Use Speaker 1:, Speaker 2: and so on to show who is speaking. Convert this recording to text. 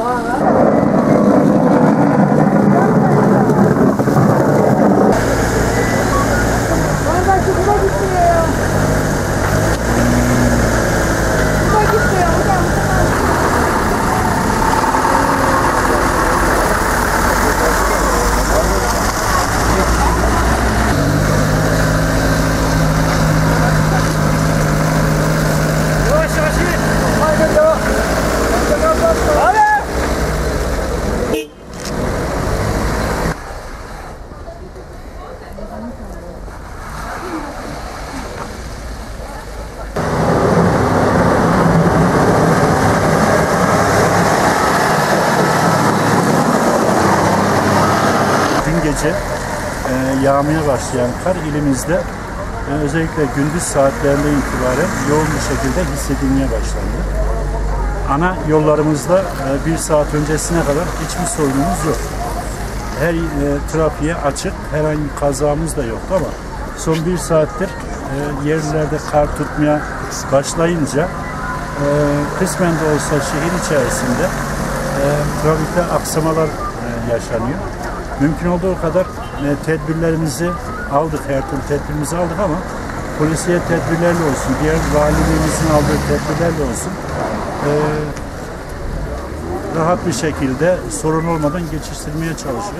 Speaker 1: 忘了 gece e, yağmaya başlayan kar ilimizde e, özellikle gündüz saatlerinde itibaren yoğun bir şekilde hissedilmeye başlandı. Ana yollarımızda e, bir saat öncesine kadar hiçbir sorunumuz yok. Her e, trafiğe açık, herhangi kazamız da yoktu ama son bir saattir e, yerlerde kar tutmaya başlayınca e, kısmen de olsa şehir içerisinde e, trafikte aksamalar e, yaşanıyor. Mümkün olduğu kadar e, tedbirlerimizi aldık, her türlü tedbirimizi aldık ama polisiye tedbirlerle olsun, diğer valiliğimizin aldığı tedbirlerle olsun e, rahat bir şekilde sorun olmadan geçiştirmeye çalışıyor.